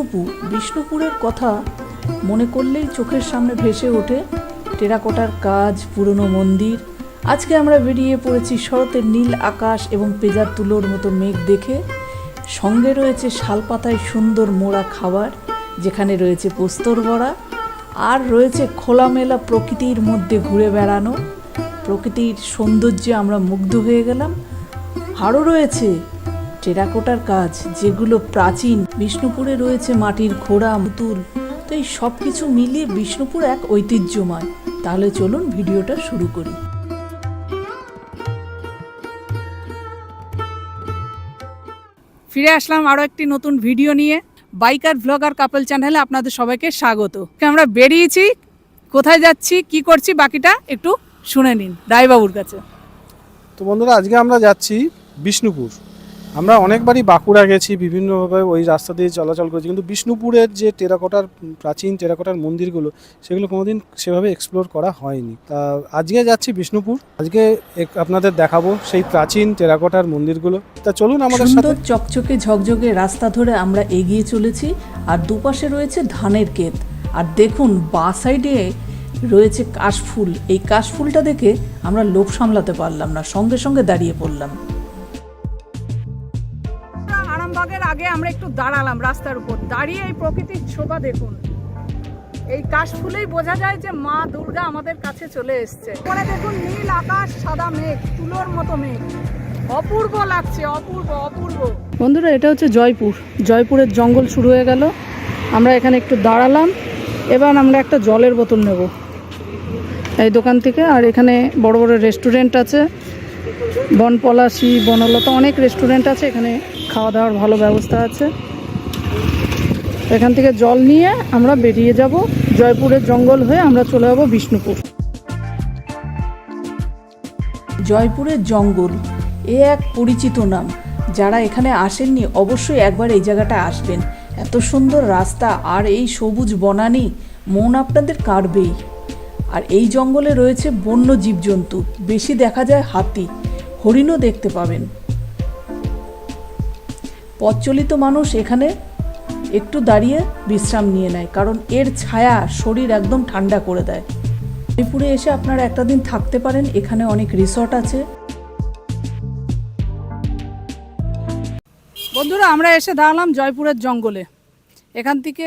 বিষ্ণুপুর বিষ্ণুপুরের কথা মনে করলেই চোখের সামনে ভেসে ওঠে। টেরাকোটার কাজ, পুরনো মন্দির। আজকে আমরা বেরিয়ে পড়েছি শরতের নীল আকাশ এবং পেজার তুলোর মতো মেঘ দেখে। সঙ্গে রয়েছে শালপাতায় সুন্দর মোড়া খাবার, যেখানে রয়েছে পোস্তর বড়া আর রয়েছে খোলামেলা প্রকৃতির মধ্যে ঘুরে বেড়ানো। প্রকৃতির সৌন্দর্যে আমরা মুগ্ধ হয়ে গেলাম। আরও রয়েছে টেরাকোটার কাজ যেগুলো প্রাচীন। বিষ্ণুপুরে রয়েছে মাটির ঘোড়া পুতুল। তো এই সব কিছু মিলিয়ে বিষ্ণুপুর এক ঐতিহ্যময়। তাহলে চলুন ভিডিওটা শুরু করি। ফিরে আসলাম আরও একটি নতুন ভিডিও নিয়ে। বাইকার ভ্লগার কাপল চ্যানেলে আপনাদের সবাইকে স্বাগত। আমরা বেরিয়েছি কোথায় যাচ্ছি কি করছি বাকিটা একটু শুনে নিন। রায়বাবুর কাছে। তো বন্ধুরা আজকে আমরা যাচ্ছি বিষ্ণুপুর। আমরা অনেকবারই বাঁকুড়া গেছি, বিভিন্নভাবে ওই রাস্তা দিয়ে চলাচল করেছি। কিন্তু বিষ্ণুপুরের যে টেরাকোটার প্রাচীন টেরাকোটার মন্দিরগুলো, সেগুলো কোনোদিন সেভাবে এক্সপ্লোর করা হয়নি। তা আজকে যাচ্ছি বিষ্ণুপুর। আজকে আপনাদের দেখাবো সেই প্রাচীন টেরাকোটার মন্দিরগুলো। তা চলুন আমাদের সাথে চকচকে ঝকঝকে রাস্তা ধরে আমরা এগিয়ে চলেছি, আর দুপাশে রয়েছে ধানের ক্ষেত। আর দেখুন, বা সাইডে রয়েছে কাশফুল। এই কাশফুলটা দেখে আমরা লোভ সামলাতে পারলাম না, সঙ্গে সঙ্গে দাঁড়িয়ে পড়লাম। আগে আমরা একটু দাঁড়ালাম রাস্তার উপর। দাঁড়িয়ে এই প্রকৃতির শোভা দেখুন। এই কাশফুলেই বোঝা যায় যে মা দুর্গা আমাদের কাছে চলে এসছে। পরে দেখুন নীল আকাশ, সাদা মেঘ, তুলোর মতো মেঘ। অপূর্ব লাগছে, অপূর্ব অপূর্ব। বন্ধুরা, এটা হচ্ছে জয়পুর। জয়পুরের জঙ্গল শুরু হয়ে গেল। আমরা এখানে একটু দাঁড়ালাম। এবার আমরা একটা জলের বোতল নেব। এই দোকান থেকে। আর এখানে বড় বড় রেস্টুরেন্ট আছে। বনপলাশি, বনলতা, অনেক রেস্টুরেন্ট আছে এখানে। খাওয়া দাওয়ার ভালো ব্যবস্থা আছে। এখান থেকে জল নিয়ে আমরা বেরিয়ে যাব জয়পুরের জঙ্গল হয়ে আমরা চলে যাব বিষ্ণুপুর। জয়পুরের জঙ্গল, এ এক পরিচিত নাম। যারা এখানে আসেননি, অবশ্যই একবার এই জায়গাটা আসবেন। এত সুন্দর রাস্তা আর এই সবুজ বনানি, মন আপনাদের কাড়বেই। আর এই জঙ্গলে রয়েছে বন্য জীবজন্তু, বেশি দেখা যায় হাতি। হরিণও দেখতে পাবেন। পথচলিত মানুষ এখানে একটু দাঁড়িয়ে বিশ্রাম নিয়ে নেয়, কারণ এর ছায়া শরীর একদম ঠান্ডা করে দেয়। জয়পুরে এসে আপনারা একটা দিন থাকতে পারেন, এখানে অনেক রিসর্ট আছে। বন্ধুরা, আমরা এসে দাঁড়ালাম জয়পুরের জঙ্গলে। এখান থেকে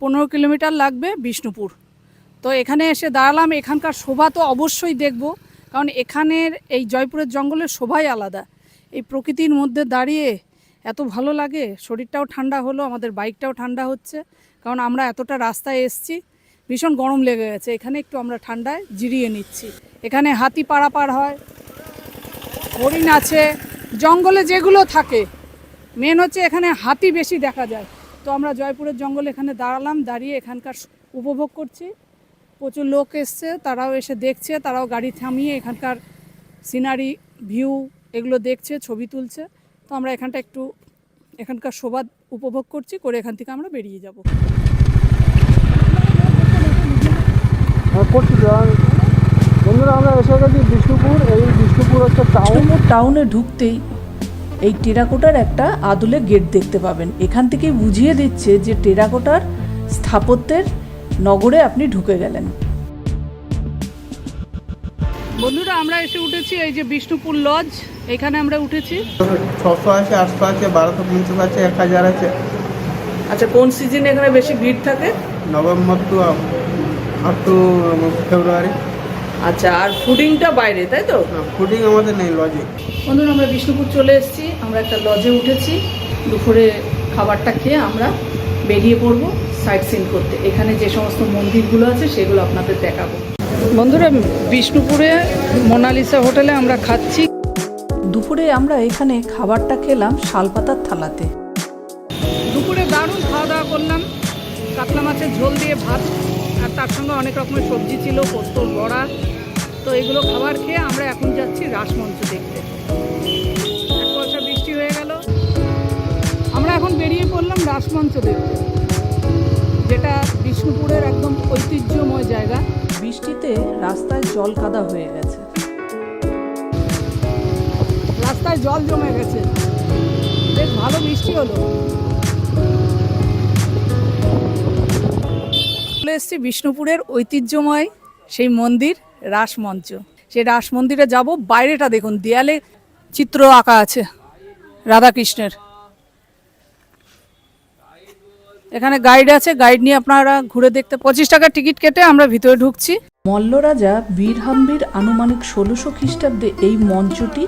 পনেরো কিলোমিটার লাগবে বিষ্ণুপুর। তো এখানে এসে দাঁড়ালাম, এখানকার শোভা তো অবশ্যই দেখব, কারণ এখানের এই জয়পুরের জঙ্গলের শোভাই আলাদা। এই প্রকৃতির মধ্যে দাঁড়িয়ে এত ভালো লাগে। শরীরটাও ঠান্ডা হলো, আমাদের বাইকটাও ঠান্ডা হচ্ছে। কারণ আমরা এতটা রাস্তায় এসছি, ভীষণ গরম লেগে গেছে। এখানে একটু আমরা ঠান্ডায় জিরিয়ে নিচ্ছি। এখানে হাতি পারাপার হয়, হরিণ আছে, জঙ্গলে যেগুলো থাকে। মেন হচ্ছে এখানে হাতি বেশি দেখা যায়। তো আমরা জয়পুরের জঙ্গলে এখানে দাঁড়ালাম, দাঁড়িয়ে এখানকার উপভোগ করছি। প্রচুর লোক এসছে, তারাও এসে দেখছে, তারাও গাড়ি থামিয়ে এখানকার সিনারি ভিউ এগুলো দেখছে, ছবি তুলছে। তো আমরা এখানটা একটু এখানকার শোভা উপভোগ করছি করে এখান থেকে আমরা বেরিয়ে যাব। হ্যাঁ, বন্ধুরা আমরা এসে গেছি বিষ্ণুপুর। এই বিষ্ণুপুর হচ্ছে টাউন টাউনে ঢুকতেই এই টেরাকোটার একটা আদলে গেট দেখতে পাবেন। এখান থেকেই বুঝিয়ে দিচ্ছে যে টেরাকোটার স্থাপত্যের নগরে আপনি ঢুকে গেলেন। বন্ধুরা আমরা এসে উঠেছি এই যে বিষ্ণুপুর লজ এখানে আমরা উঠেছি। ছশো আছে আটশো আছে বারোশো পঞ্চাশ আছে এক হাজার আছে। আচ্ছা কোন সিজনে এখানে বেশি ভিড় থাকে? November to up to February. আচ্ছা আর ফুডিংটা বাইরে তাই তো? ফুডিং আমাদের নেই লজে। বন্ধুরা আমরা বিষ্ণুপুর চলে এসেছি। আমরা একটা লজে উঠেছি। দুপুরে খাবারটা খেয়ে আমরা বেরিয়ে পড়ব সাইট সিন করতে। এখানে যে সমস্ত মন্দিরগুলো আছে সেগুলো আপনাদের দেখাবো। বন্ধুরা বিষ্ণুপুরে মোনালিসা হোটেলে আমরা খাচ্ছি। দুপুরে আমরা এখানে খাবারটা খেলাম শালপাতার থালাতে। দুপুরে দারুণ খাওয়া দাওয়া করলাম। কাতলা মাছের ঝোল দিয়ে ভাত আর তার সঙ্গে অনেক রকমের সবজি ছিল পোস্তর বড়া। তো এগুলো খাবার খেয়ে আমরা এখন যাচ্ছি রাসমঞ্চ দেখতে। এক পয়সা বৃষ্টি হয়ে গেল। আমরা এখন বেরিয়ে পড়লাম রাসমঞ্চ দেখতে যেটা বিষ্ণুপুরের একদম ঐতিহ্যময় জায়গা। বৃষ্টিতে রাস্তায় জল কাদা হয়ে গেছে। রাস্তায় জল জমে গেছে। বেশ ভালো বৃষ্টি হলো। এসছি বিষ্ণুপুরের ঐতিহ্যময় সেই মন্দির রাসমঞ্চ সেই রাস মন্দিরে যাব। বাইরেটা দেখুন দেয়ালে চিত্র আঁকা আছে রাধাকৃষ্ণের। এখানে গাইড আছে। গাইড নিয়ে আপনারা ঘুরে দেখতে পঁচিশ টাকার টিকিট কেটে আমরা ভিতরে ঢুকছি। মল্ল রাজা বীরহাম্বির আনুমানিক ষোলোশো খ্রিস্টাব্দে এই মঞ্চটি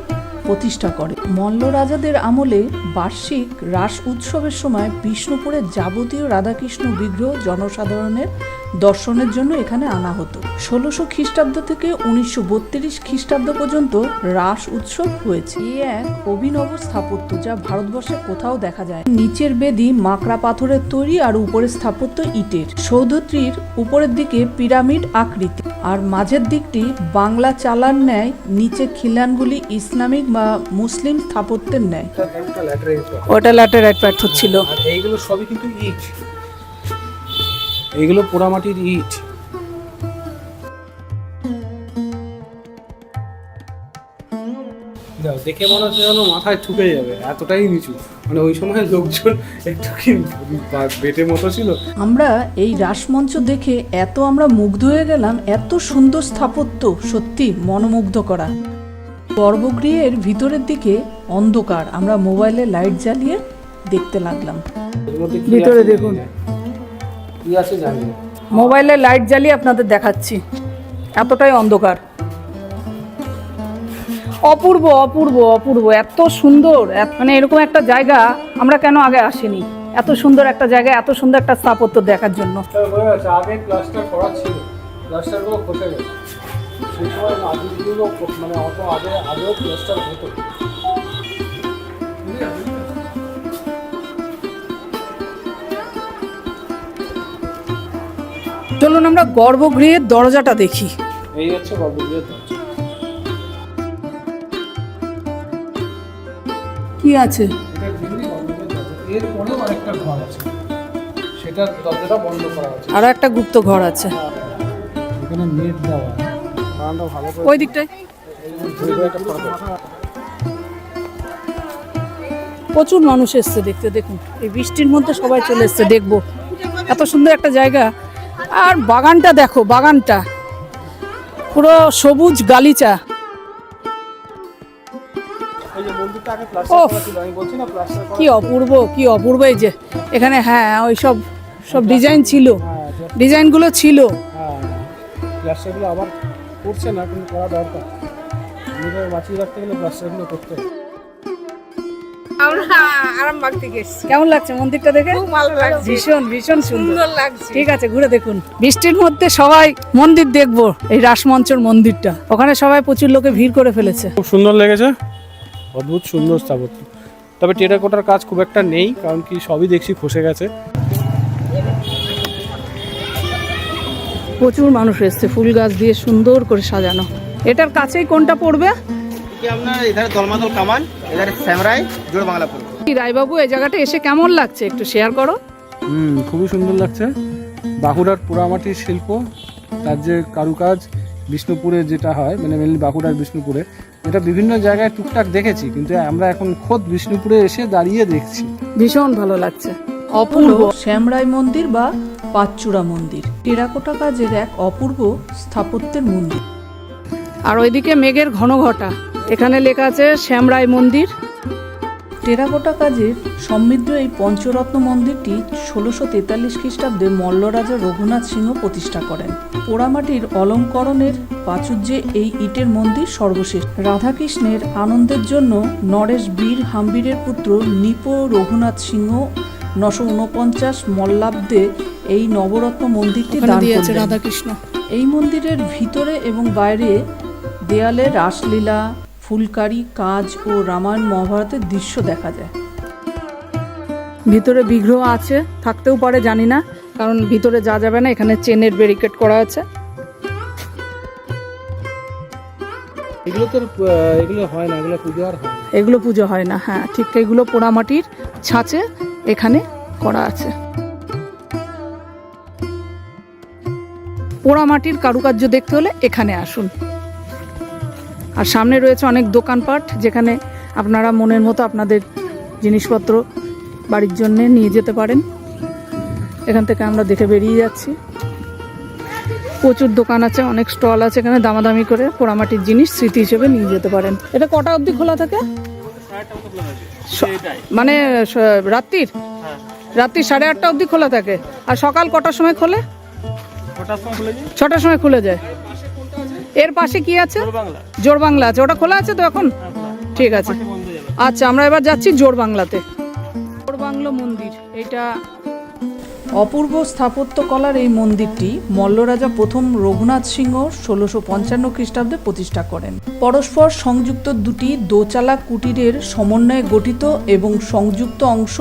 প্রতিষ্ঠা করে। মল্ল রাজাদের আমলে বার্ষিক রাস উৎসবের সময় বিষ্ণুপুরের যাবতীয় রাধাকৃষ্ণ বিগ্রহ জনসাধারণের দর্শনের জন্য এখানে আনা হতো। ষোলোশো খ্রিস্টাব্দ থেকে উনিশশো বত্রিশ খ্রিস্টাব্দ পর্যন্ত রাস উৎসব হয়েছে। এ এক অভিনব স্থাপত্য যা ভারতবর্ষে কোথাও দেখা যায় নিচের বেদি মাকড়া পাথরের তৈরি আর উপরের স্থাপত্য ইটের। সৌধত্রীর উপরের দিকে পিরামিড আকৃতি। আর মাঝের দিকটি বাংলা চালার ন্যায় নিচে খিলানগুলি ইসলামিক বা মুসলিম স্থাপত্যের ন্যায়। ওটা ল্যাটেরাইট পাথর ছিল। এইগুলো সবই কিন্তু ইট। এইগুলো পোড়ামাটির ইট। দেখে মনে হচ্ছে যেন মাথায় ঠুকে যাবে এতটাই নিচু। মানে ওই সময় লোকজন একটু কি বেটে মতো ছিল। আমরা এই রাসমঞ্চ দেখে এত আমরা মুগ্ধ হয়ে গেলাম এত সুন্দর স্থাপত্য সত্যি মনোমুগ্ধ করা গর্ভগৃহের ভিতরের দিকে অন্ধকার আমরা মোবাইলে লাইট জ্বালিয়ে দেখতে লাগলাম। ভিতরে দেখুন। কি আছে জানি মোবাইলে লাইট জ্বালিয়ে আপনাদের দেখাচ্ছি। এতটাই অন্ধকার। অপূর্ব অপূর্ব অপূর্ব এত সুন্দর মানে এরকম একটা জায়গা আমরা কেন আগে আসিনি? এত সুন্দর একটা জায়গা এত সুন্দর একটা স্থাপত্য দেখার জন্য। তা গেছে, আগে প্লাস্টার করা ছিল। প্লাস্টারগুলো খসে গেছে। সেই সময় মাটিগুলো মানে অত আগে আগেও প্লাস্টার হতো। চলুন আমরা গর্ভগৃহের দরজাটা দেখি। এই হচ্ছে গর্ভগৃহের দরজা। কি আছে? এরপরেও আরেকটা ঘর আছে। সেটা দরজাটা বন্ধ করা আছে। আরও একটা গুপ্ত ঘর আছে। এখানে নেট দেওয়া বারান্দা ভালো করে ওই দিকটায়। প্রচুর মানুষ এসছে দেখতে দেখুন। এই বৃষ্টির মধ্যে সবাই চলে এসছে দেখব। এত সুন্দর একটা জায়গা। আর বাগানটা দেখো বাগানটা। পুরো সবুজ গালিচা। কি অপূর্ব কি অপূর্ব এই যে এখানে হ্যাঁ ওই সব সব ডিজাইন ছিল। ডিজাইনগুলো ছিল। হ্যাঁ আবার করছে না কিন্তু করা দরকার। রাখতে গেলে করতে কেমন লাগছে মন্দিরটা দেখে? ভীষণ ভীষণ সুন্দর। লাগছে। ঠিক আছে ঘুরে দেখুন। বৃষ্টির মধ্যে সবাই মন্দির দেখব এই রাসমঞ্চর মন্দিরটা। ওখানে সবাই প্রচুর লোকে ভিড় করে ফেলেছে। খুব সুন্দর লেগেছে। অদ্ভুত সুন্দর স্থাপত্য। তবে টেরাকোটার কাজ খুব একটা নেই কারণ কি সবই দেখছি খসে গেছে। প্রচুর মানুষ এসছে ফুল গাছ দিয়ে সুন্দর করে সাজানো। এটার কাছেই কোনটা পড়বে? আপনার এধারে দলমাদল কামান। জোড় রায়বাবু এই জায়গাটা এসে কেমন লাগছে? একটু শেয়ার করো। হুম খুবই সুন্দর লাগছে। বাঁকুড়ার পোড়ামাটির শিল্প তার যে কারুকাজ বিষ্ণুপুরে যেটা হয় মানে মেনলি বাঁকুড়ার বিষ্ণুপুরে এটা বিভিন্ন জায়গায় টুকটাক দেখেছি কিন্তু আমরা এখন খোদ বিষ্ণুপুরে এসে দাঁড়িয়ে দেখছি। ভীষণ ভালো লাগছে। অপূর্ব। শ্যামরায় মন্দির বা পাঁচচূড়া মন্দির। টেরাকোটা কাজের এক অপূর্ব স্থাপত্যের মন্দির। আর ওইদিকে মেঘের ঘন ঘটা এখানে লেখা আছে শ্যামরায় মন্দির। টেরাকোটা কাজের সমৃদ্ধ এই পঞ্চরত্ন মন্দিরটি ষোলোশো তেতাল্লিশ খ্রিস্টাব্দে মল্লরাজা রঘুনাথ সিংহ প্রতিষ্ঠা করেন। পোড়ামাটির অলঙ্করণের প্রাচুর্যে এই ইটের মন্দির সর্বশেষ। রাধাকৃষ্ণের আনন্দের জন্য নরেশ বীর হাম্বিরের পুত্র নিপ রঘুনাথ সিংহ নশো উনপঞ্চাশ মল্লাব্দে এই নবরত্ন মন্দিরটি দান দিয়েছে রাধাকৃষ্ণ। এই মন্দিরের ভিতরে এবং বাইরে দেয়ালে রাসলীলা ফুলকারি কাজ ও রামায়ণ মহাভারতের দৃশ্য দেখা যায়। ভিতরে বিগ্রহ আছে থাকতেও পারে জানি না। কারণ ভিতরে যা যাবে না এখানে চেনের ব্যারিকেড করা আছে। এগুলো তো এগুলো হয় না এগুলো পুজো আর হয় এগুলো পুজো হয় না হ্যাঁ। ঠিক এগুলো পোড়ামাটির ছাঁচে এখানে করা আছে। পোড়ামাটির কারুকার্য দেখতে হলে এখানে আসুন। আর সামনে রয়েছে অনেক দোকানপাট যেখানে আপনারা মনের মতো আপনাদের জিনিসপত্র বাড়ির জন্য নিয়ে যেতে পারেন। এখান থেকে আমরা দেখে বেরিয়ে যাচ্ছি। প্রচুর দোকান আছে অনেক স্টল আছে এখানে দামাদামি করে পোড়ামাটির জিনিস স্মৃতি হিসেবে নিয়ে যেতে পারেন। এটা কটা অবধি খোলা থাকে? মানে রাত্রির? রাত্রি সাড়ে আটটা অবধি খোলা থাকে। আর সকাল কটার সময় খোলে? ছটার সময় খুলে যায়। এর পাশে কি আছে? জোর বাংলা। আছে। ওটা খোলা আছে তো এখন? ঠিক আছে। আচ্ছা আমরা এবার যাচ্ছি জোর বাংলাতে। জোর বাংলো মন্দির এটা অপূর্ব স্থাপত্য কলার এই মন্দিরটি মল্লরাজা প্রথম রঘুনাথ সিংহ ষোলোশো পঞ্চান্ন খ্রিস্টাব্দে প্রতিষ্ঠা করেন। পরস্পর সংযুক্ত দুটি দোচালা কুটিরের সমন্বয়ে গঠিত এবং সংযুক্ত অংশ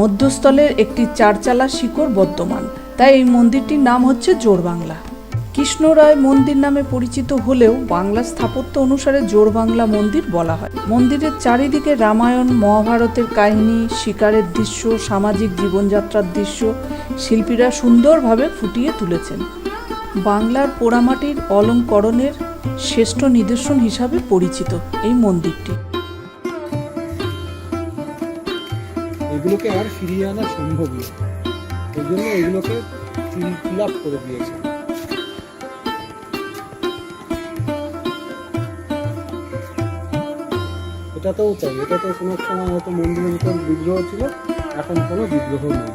মধ্যস্থলের একটি চারচালা শিকড় বর্তমান। তাই এই মন্দিরটির নাম হচ্ছে জোরবাংলা কৃষ্ণরায় মন্দির নামে পরিচিত হলেও বাংলা স্থাপত্য অনুসারে জোর বাংলা মন্দির বলা হয়। মন্দিরের চারিদিকে রামায়ণ, মহাভারতের কাহিনী, শিকারের দৃশ্য, সামাজিক জীবনযাত্রার দৃশ্য শিল্পীরা সুন্দরভাবে ফুটিয়ে তুলেছেন। বাংলার পোড়ামাটির অলঙ্করণের শ্রেষ্ঠ নিদর্শন হিসাবে পরিচিত এই মন্দিরটি। এগুলোকে আর ফিরিয়ে আনা সম্ভব নয়। এই জন্য এগুলোকে ফিল আপ করে দিয়েছে এটাতেও চাই। এটাতে কোনো সময় হয়তো মন্দিরের ভিতর বিগ্রহ ছিল, এখন কোনো বিগ্রহ নেই।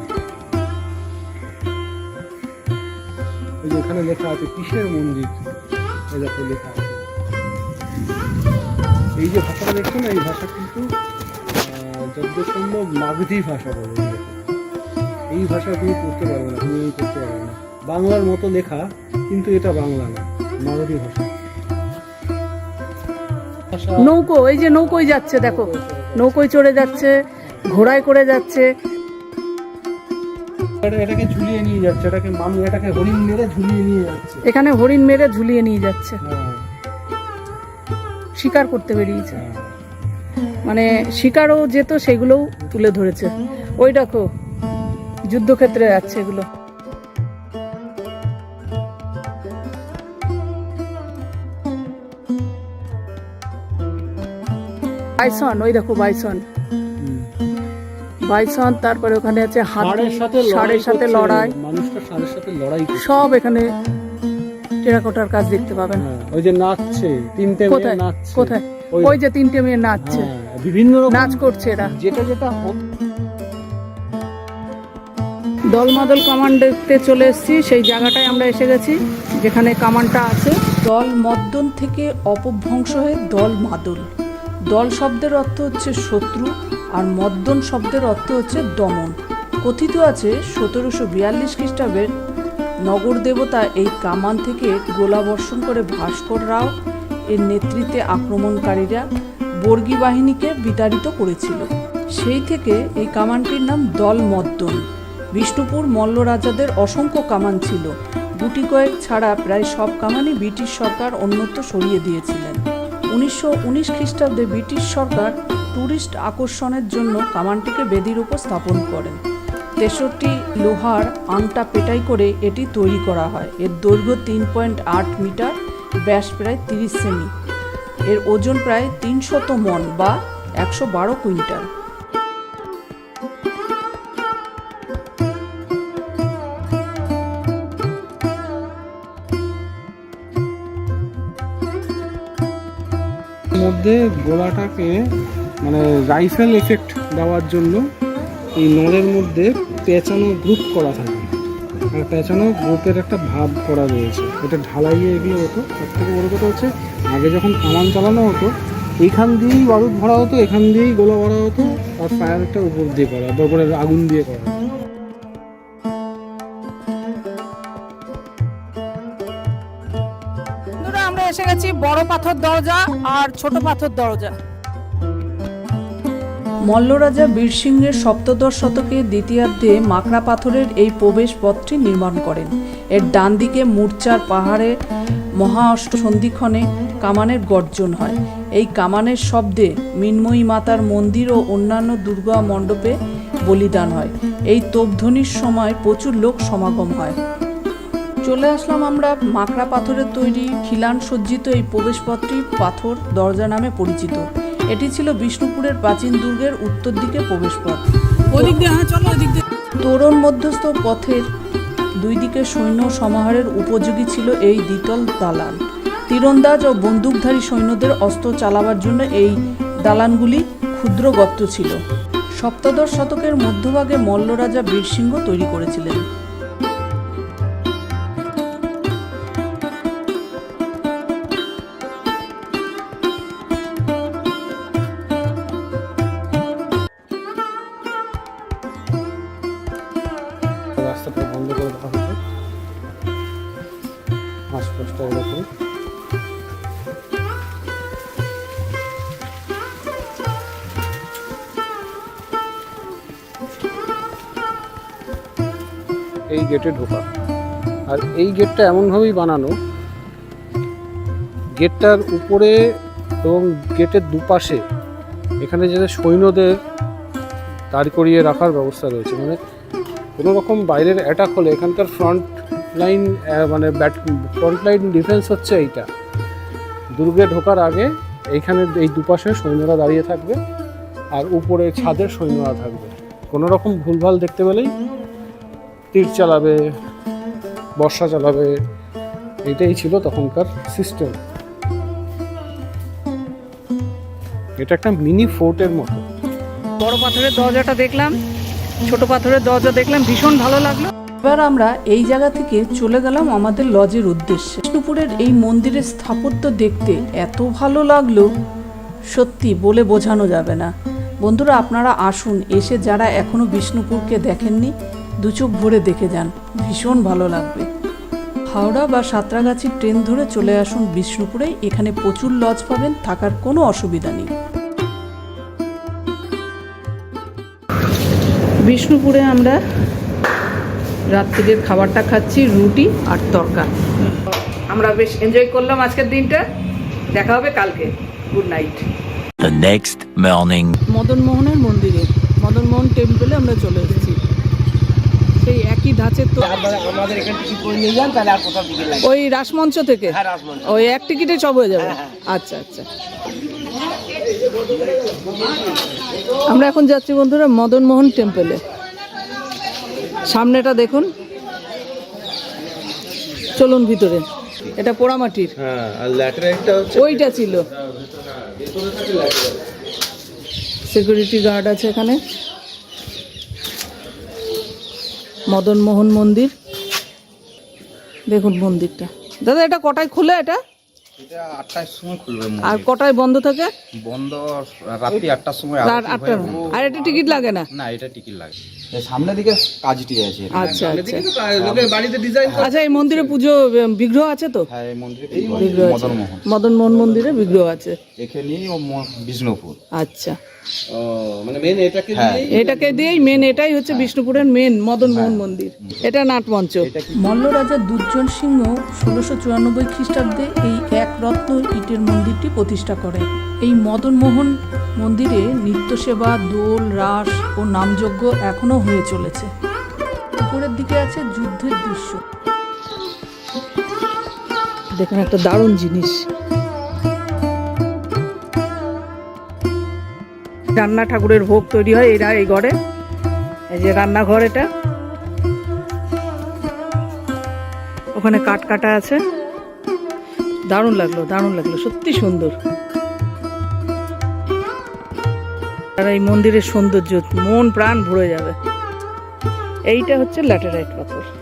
এই যে এখানে লেখা আছে, কিসের মন্দির? এই দেখো লেখা আছে। এই যে ভাষাটা দেখছ না, এই ভাষা কিন্তু যতদূর সম্ভব মাগধী ভাষা বলে এই ভাষা তুমি পড়তে পারবে না, তুমি পড়তে পারবে না। বাংলার মতো লেখা, কিন্তু এটা বাংলা না, মাগধী ভাষা। নৌকো এই যে নৌকোয় যাচ্ছে দেখো। নৌকোয় চড়ে যাচ্ছে ঘোড়ায় করে যাচ্ছে। এটাকে ঝুলিয়ে নিয়ে যাচ্ছে এটাকে মানুষ এটাকে হরিণ মেরে ঝুলিয়ে নিয়ে যাচ্ছে। এখানে হরিণ মেরে ঝুলিয়ে নিয়ে যাচ্ছে। হ্যাঁ। শিকার করতে বেরিয়েছে। মানে শিকারও যেত সেগুলোও তুলে ধরেছে। ওই দেখো যুদ্ধক্ষেত্রে যাচ্ছে এগুলো। বাইসন ওই দেখো বাইসন। বাইসন তারপরে ওখানে আছে হাতি ষাঁড়ের সাথে ষাঁড়ের সাথে লড়াই। মানুষটা ষাঁড়ের সাথে লড়াই সব এখানে টেরাকোটার কাজ দেখতে পাবেন। হ্যাঁ, ওই যে নাচছে তিনটে মেয়ে কোথায়? নাচছে। কোথায়? ওই- যে তিনটে মেয়ে নাচছে। হ্যাঁ, বিভিন্ন রকম নাচ করছে এরা। যেটা যেটা দলমাদল কামান দেখতে চলে এসেছি সেই জায়গাটায় আমরা এসে গেছি যেখানে কামানটা আছে। দল মদ্দন থেকে অপভ্রংশ হয়ে দল মাদল দল শব্দের অর্থ হচ্ছে শত্রু আর মদ্দন শব্দের অর্থ হচ্ছে দমন। কথিত আছে সতেরোশো বিয়াল্লিশ খ্রিস্টাব্দের নগর দেবতা এই কামান থেকে গোলা বর্ষণ করে ভাস্কর রাও এর নেতৃত্বে আক্রমণকারীরা বর্গী বাহিনীকে বিতাড়িত করেছিল। সেই থেকে এই কামানটির নাম দল মদ্দন। বিষ্ণুপুর মল্ল রাজাদের অসংখ্য কামান ছিল। গুটি কয়েক ছাড়া প্রায় সব কামানই ব্রিটিশ সরকার অন্যত্র সরিয়ে দিয়েছিলেন। উনিশশো উনিশ খ্রিস্টাব্দে ব্রিটিশ সরকার ট্যুরিস্ট আকর্ষণের জন্য কামানটিকে বেদির উপর স্থাপন করেন। তেষট্টি লোহার আংটা পেটাই করে এটি তৈরি করা হয়। এর দৈর্ঘ্য তিন পয়েন্ট আট মিটার, ব্যাস প্রায় তিরিশ সেমি। এর ওজন প্রায় তিনশত মন বা একশো বারো কুইন্টাল। মধ্যে গোলাটাকে মানে রাইফেল এফেক্ট দেওয়ার জন্য এই নলের মধ্যে পেঁচানো গ্রুপ করা থাকে। আর পেঁচানো গ্রুপের একটা ভাব করা রয়েছে। এটা ঢালাইয়ে এগুলো হতো তার থেকে বড় কথা হচ্ছে, আগে যখন কামান চালানো হতো এইখান দিয়েই বারুদ ভরা হতো, এখান দিয়েই গোলা ভরা হতো, আর ফায়ারটা উপর দিয়ে করা তারপরে আগুন দিয়ে করা। আমরা বড় পাথর দরজা আর ছোট পাথর দরজা। মল্লরাজা বীরসিংহের সপ্তদশ শতকে দ্বিতীয়ার্ধে মাকড়া পাথরের এই প্রবেশ পথটি নির্মাণ করেন। এর ডান দিকে মূর্চার পাহাড়ে মহা অষ্ট সন্ধিক্ষণে কামানের গর্জন হয়। এই কামানের শব্দে মিনময়ী মাতার মন্দির ও অন্যান্য দুর্গা মণ্ডপে বলিদান হয়। এই তোপধ্বনির সময় প্রচুর লোক সমাগম হয়। চলে আসলাম আমরা মাকড়া পাথরের তৈরি খিলান সজ্জিত এই প্রবেশপথটি পাথর দরজা নামে পরিচিত। এটি ছিল বিষ্ণুপুরের প্রাচীন দুর্গের উত্তর দিকে প্রবেশপথ। ওদিক দিয়ে হ্যাঁ চলো ওদিক দিয়ে। তোরণ মধ্যস্থ পথের দুই দিকে সৈন্য সমাহারের উপযোগী ছিল এই দ্বিতল দালান। তীরন্দাজ ও বন্দুকধারী সৈন্যদের অস্ত্র চালাবার জন্য এই দালানগুলি ক্ষুদ্র গর্ত ছিল। সপ্তদশ শতকের মধ্যভাগে মল্লরাজা বীরসিংহ তৈরি করেছিলেন। এই গেটে ঢোকা। আর এই গেটটা এমনভাবেই বানানো গেটটার উপরে এবং গেটের দুপাশে এখানে যে সৈন্যদের দাঁড় করিয়ে রাখার ব্যবস্থা রয়েছে। মানে কোনো রকম বাইরের অ্যাটাক হলে এখানকার ফ্রন্ট লাইন মানে ব্যাট ফ্রন্ট লাইন ডিফেন্স হচ্ছে এইটা। দুর্গে ঢোকার আগে এইখানে এই দুপাশে সৈন্যরা দাঁড়িয়ে থাকবে, আর উপরে ছাদের সৈন্যরা থাকবে। কোনো রকম ভুলভাল দেখতে পেলেই তীর চালাবে বর্ষা চালাবে এটাই ছিল তখনকার সিস্টেম এটা একটা মিনি ফোর্টের মতো। বড় পাথরের দরজাটা দেখলাম ছোট পাথরের দরজা দেখলাম ভীষণ ভালো লাগল। এবার আমরা এই জায়গা থেকে চলে গেলাম আমাদের লজের উদ্দেশ্যে। বিষ্ণুপুরের এই মন্দিরের স্থাপত্য দেখতে এত ভালো লাগল সত্যি বলে বোঝানো যাবে না। বন্ধুরা আপনারা আসুন এসে যারা এখনও বিষ্ণুপুরকে দেখেননি দু চোখ ভরে দেখে যান। ভীষণ ভালো লাগবে। হাওড়া বা সাঁতরাগাছি ট্রেন ধরে চলে আসুন বিষ্ণুপুরে। এখানে প্রচুর লজ পাবেন থাকার কোনো অসুবিধা নেই। বিষ্ণুপুরে আমরা রাত্রিদের খাবারটা খাচ্ছি রুটি আর তরকা আমরা বেশ এনজয় করলাম আজকের দিনটা। দেখা হবে কালকে। Good night The next morning. Madan মোহনের মন্দিরে। মদন মোহন টেম্পলে আমরা চলে এসেছি। সেই একই ধাঁচের তো আমাদের এখান থেকে করে নিয়ে যান তাহলে আর কোথাও দিকে লাগে ওই রাসমঞ্চ থেকে? হ্যাঁ রাজমন্ডল ওই এক টিকিটে সব হয়ে যাবে? আচ্ছা আচ্ছা। আমরা এখন যাচ্ছি বন্ধুরা মদন মোহন টেম্পলে। সামনেটা দেখুন। চলুন ভিতরে। এটা পোড়ামাটির। হ্যাঁ আর ল্যাটারাইটটা হচ্ছে ওইটা ছিল। সিকিউরিটি গার্ড আছে এখানে। মদন মোহন মন্দির। দেখুন মন্দিরটা। দাদা এটা কটায় খুলে এটা? এটা আটটার সময় খুলবে আর কটায় বন্ধ থাকে? বন্ধ রাত্রি আটটার সময় রাত আর এটা টিকিট লাগে না? না এটা টিকিট লাগে। সামনের দিকে কাজটি আছে। আচ্ছা আচ্ছা। লোকের বাড়িতে ডিজাইন আচ্ছা এই মন্দিরে পুজো বিগ্রহ আছে তো? হ্যাঁ এই মন্দিরে বিগ্রহ আছে। মদন মোহন। মন্দিরে বিগ্রহ আছে। এখানেই বিষ্ণুপুর। আচ্ছা। মানে মেন এটাকে হ্যাঁ। এটাকে দিয়েই মেন এটাই হচ্ছে বিষ্ণুপুরের মেন মদন মোহন মন্দির। এটা নাটমঞ্চ। মল্ল রাজা দুর্জন সিংহ ষোলোশো চুরানব্বই খ্রিস্টাব্দে এই এক রত্ন ইটের মন্দিরটি প্রতিষ্ঠা করেন। এই মদন মোহন মন্দিরে নিত্য সেবা দোল রাস ও নামযজ্ঞ এখনও হয়ে চলেছে। উপরের দিকে আছে যুদ্ধের দৃশ্য। দেখুন একটা দারুণ জিনিস। রান্না ঠাকুরের ভোগ তৈরি হয় এরা এই ঘরে। এই যে রান্নাঘর এটা। ওখানে কাঠ কাটা আছে। দারুণ লাগল দারুণ লাগল, সত্যি সুন্দর। আর এই মন্দিরের সৌন্দর্য, মন প্রাণ ভরে যাবে। এইটা হচ্ছে ল্যাটেরাইট পাথর।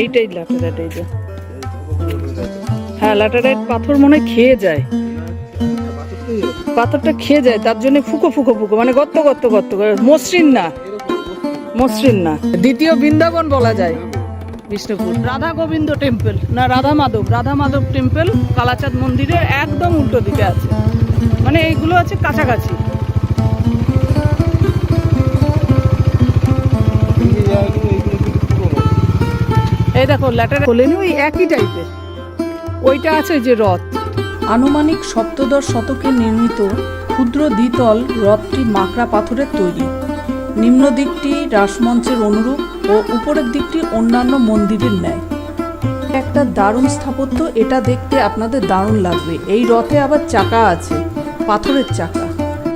এইটাই ল্যাটেরাইট এই যে। হ্যাঁ ল্যাটেরাইট পাথর মনে খেয়ে যায়। পাথরটা খেয়ে যায়, তার জন্য ফুকো ফুকো ফুকো মানে গত্ত গত্ত গত্ত মসৃণ না। মসৃণ না। দ্বিতীয় বৃন্দাবন বলা যায়। বিষ্ণুপুর। রাধা গোবিন্দ টেম্পল, না রাধা মাধব রাধা মাধব টেম্পল, কালাচাঁদ মন্দিরের একদম উল্টো দিকে আছে। মানে এইগুলো আছে কাছাকাছি। দেখো, ল্যাটার খোলেনি ওই একই টাইপের ওইটা আছে যে রথ। আনুমানিক সপ্তদশ শতকে নির্মিত ক্ষুদ্র দ্বিতল রথটি মাকড়া পাথরের তৈরি। নিম্ন দিকটি রাসমঞ্চের অনুরূপ ও উপরের দিকটি অন্যান্য মন্দিরের ন্যায়। একটা দারুণ স্থাপত্য, এটা দেখতে আপনাদের দারুণ লাগবে। এই রথে আবার চাকা আছে, পাথরের চাকা।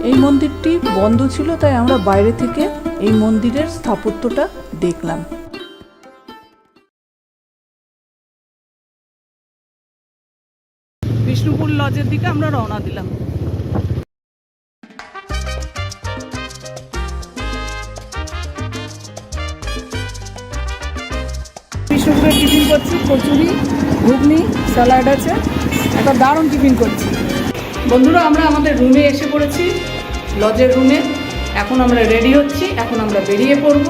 এই মন্দিরটি বন্ধ ছিল, তাই আমরা বাইরে থেকে এই মন্দিরের স্থাপত্যটা দেখলাম। বিষ্ণুপুর লজের দিকে আমরা রওনা দিলাম। বিষ্ণুপুরে টিফিন করছি, কচুরি, ঘুগনি স্যালাড আছে। একটা দারুণ টিফিন করছি। বন্ধুরা, আমরা আমাদের রুমে এসে পড়েছি লজের রুমে এখন আমরা রেডি হচ্ছি, এখন আমরা বেরিয়ে পড়ব।